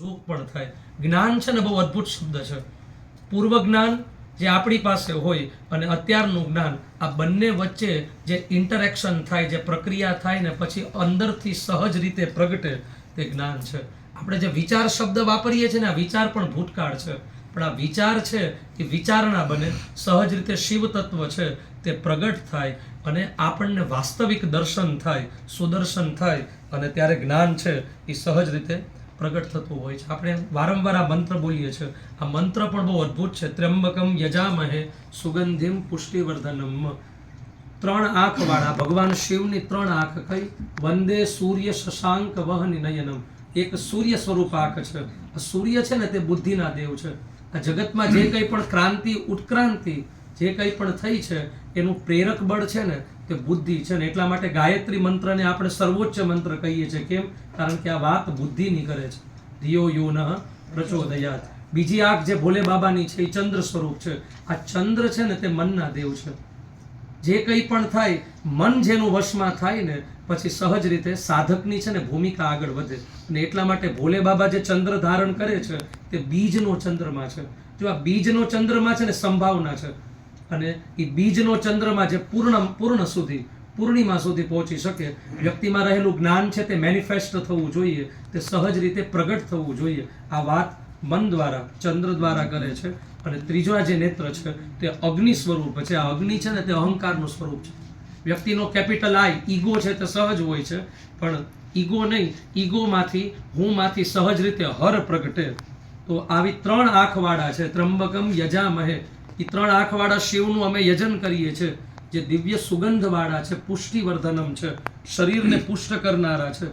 જોગ પણ થાય. જ્ઞાન છે ને બહુ અદ્ભુત શબ્દ છે. પૂર્વ જ્ઞાન જે આપણી પાસે હોય અને અત્યારનું જ્ઞાન, આ બંને વચ્ચે જે ઇન્ટરેક્શન થાય, જે પ્રક્રિયા થાય ને પછી અંદરથી સહજ રીતે પ્રગટે તે જ્ઞાન છે. આપણે જે વિચાર શબ્દ વાપરીએ છીએ ને, આ વિચાર પણ ભૂતકાળ છે. પણ આ વિચાર છે એ વિચારણા બને. સહજ રીતે શિવ તત્વ છે તે પ્રગટ થાય અને આપણને વાસ્તવિક દર્શન થાય, સુદર્શન થાય અને ત્યારે જ્ઞાન છે એ સહજ રીતે પ્રગટ થતું હોય છે. આપણે વારંવાર આ મંત્ર બોલીએ છીએ. આ મંત્ર પણ બહુ અદ્ભુત છે. ત્ર્યંબકમ યજામહે સુગંધિમ પુષ્ટિવર્ધનમ. ત્રણ આંખ વાળા ભગવાન શિવની ત્રણ આંખ કઈ? વંદે સૂર્ય શશાંક વહન નયનમ એક સૂર્ય સ્વરૂપ આંખ છે. આ સૂર્ય છે ને તે બુદ્ધિના દેવ છે. આ જગતમાં જે કંઈ પણ ક્રાંતિ, ઉત્ક્રાંતિ જે કંઈ પણ થઈ છે, એનું પ્રેરક બળ છે ને તે બુદ્ધિ છે ને એટલા માટે ગાયત્રી મંત્રને આપણે સર્વોચ્ચ મંત્ર કહીએ છીએ. કેમ? કારણ કે આ વાત બુદ્ધિની કરે છે. ધિયો યો ન પ્રચોદયાત. બીજી આંખ જે ભોલે બાબાની છે એ ચંદ્ર સ્વરૂપ છે. આ ચંદ્ર છે ને તે મનના દેવ છે. જે કંઈ પણ થાય, મન જેનું વશમાં થાય ને, પછી સહજ રીતે સાધકની છે ને ભૂમિકા આગળ વધે. અને એટલા માટે ભોલે બાબા જે ચંદ્ર ધારણ કરે છે, તે બીજનો ચંદ્રમાં છે. જો આ બીજનો ચંદ્રમાં છે ને સંભાવના છે અને એ બીજનો ચંદ્રમાં જે પૂર્ણ પૂર્ણ સુધી, પૂર્ણિમા સુધી પહોંચી શકે, વ્યક્તિમાં રહેલું જ્ઞાન છે તે મેનિફેસ્ટ થવું જોઈએ, તે સહજ રીતે પ્રગટ થવું જોઈએ. આ વાત મન દ્વારા, ચંદ્ર દ્વારા કરે છે. અને ત્રીજો આ જે નેત્ર છે, તે અગ્નિ સ્વરૂપ છે. આ અગ્નિ છે ને તે અહંકારનું સ્વરૂપ છે. વ્યક્તિનો કેપિટલ આઈ ઈગો છે તે સહજ હોય છે. પણ ઈગો નહીં ઈગોમાંથી હુંમાંથી સહજ રીતે હર પ્રગટે. તો આવી ત્રણ આંખવાળા છે ત્રંબકમ યજામહે. એ ત્રણ આંખવાળા શિવનું અમે યજન કરીએ છીએ. જે દિવ્ય સુગંધવાળા છે, પુષ્ટિવર્ધનમ છે. શરીરને પુષ્ટ કરનારા છે.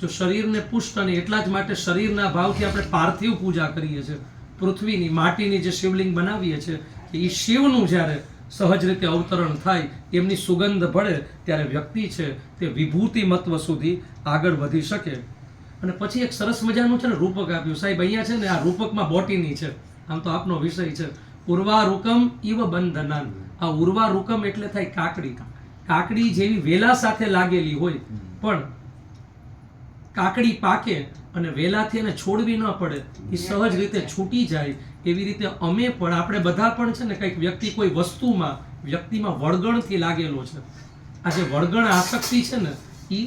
જો શરીરને પુષ્ટ અને એટલા જ માટે શરીરના ભાવથી આપણે પાર્થિવ પૂજા કરીએ છીએ. પૃથ્વીની માટીની જે શિવલિંગ બનાવીએ છીએ, એ શિવનું જ્યારે સહજ રીતે અવતરણ થાય, એમની સુગંધ ભળે, ત્યારે વ્યક્તિ છે તે વિભૂતિ મત્વ સુધી આગળ વધી શકે. અને પછી એક સરસ મજાનું છે ને રૂપક આપ્યું. સાહેબ, અહીંયા છે ને આ રૂપકમાં બોટીની છે. આમ તો આપનો વિષય છે. ઉર્વારુકમ ઇવ બંધનાન આ ઉર્વારુકમ એટલે થાય કાકડી કાકડી જેવી વેલા સાથે લાગેલી હોય, પણ કાકડી પાકે અને વેલાથી એને છોડવી ન પડે, એ સહજ રીતે છૂટી જાય, એવી રીતે અમે પણ, આપણે બધા પણ છે ને કંઈક વ્યક્તિ કોઈ વસ્તુમાં, વ્યક્તિમાં વળગણથી લાગેલો છે. આ જે વળગણ આસક્તિ છે ને એ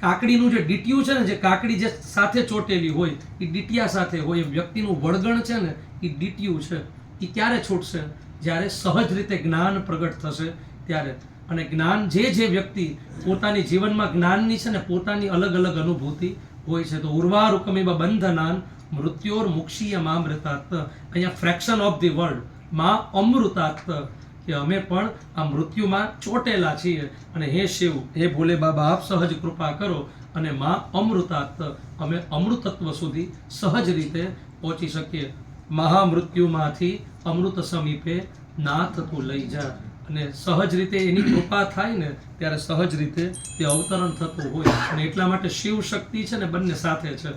કાકડીનું જે ડીટીયું છે ને, જે કાકડી જે સાથે ચોટેલી હોય એ ડીટિયા સાથે હોય એમ વ્યક્તિનું વળગણ છે ને એ ડીટીયું છે. એ ક્યારે છૂટશે. જ્યારે સહજ રીતે જ્ઞાન પ્રગટ થશે ત્યારે. અને જ્ઞાન જે જે વ્યક્તિ પોતાની જીવનમાં જ્ઞાનની છે ને પોતાની અલગ અલગ અનુભૂતિ હોય છે, તો ઉર્વારુકમિવ બંધનાન મૃત્યોર મુક્ષીય મામૃતાત અહીંયા ફ્રેક્શન ઓફ ધી વર્લ્ડમાં અમૃતાત્ત. કે અમે પણ આ મૃત્યુમાં ચોટેલા છીએ. અને હે શિવ, હે ભોલે બાબા, આપ સહજ કૃપા કરો. અને માં અમૃતાત્ત, અમે અમૃતત્વ સુધી સહજ રીતે પહોંચી શકીએ. મહામૃત્યુમાંથી અમૃત સમીપે નાથ તું લઈ જા. અને સહજ રીતે એની કૃપા થાય ને ત્યારે સહજ રીતે તે અવતરણ થતું હોય. અને એટલા માટે શિવ શક્તિ છે ને બંને સાથે છે.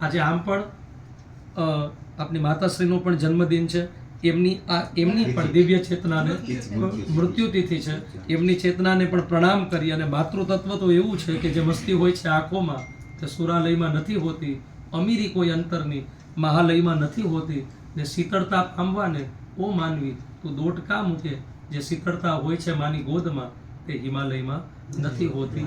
આજે આમ પણ આપણી માતાશ્રીનો પણ જન્મદિન છે. એમની આ એમની પણ દિવ્ય ચેતનાને મૃત્યુ તિથિ. છે. એમની ચેતનાને પણ પ્રણામ કરી અને માતૃતત્વ તો એવું છે કે જે મસ્તી હોય છે આંખોમાં તે સુરાલયમાં નથી હોતી. અમીરી કોઈ અંતરની મહાલયમાં નથી હોતી, ને શીતળતા પામવાને ઓ માનવી, તું દોટકા મૂકે જે શીતળતા હોય છે માની ગોદમાં, તે હિમાલયમાં નથી હોતી.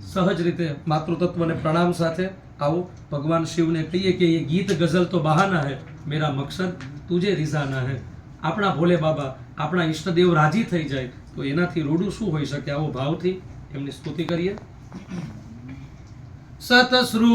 સહજ રીતે માતૃતત્વને પ્રણામ સાથે આવો, ભગવાન શિવને કહીએ કે એ ગીત ગઝલ તો બહાના હે, મેરા મકસદ તુજે રિઝાના હે. આપણા ભોલે બાબા, આપણા ઈષ્ટદેવ રાજી થઈ જાય, તો એનાથી રૂડું શું હોઈ શકે? આવો ભાવથી એમની સ્તુતિ કરીએ. સતશ્રુ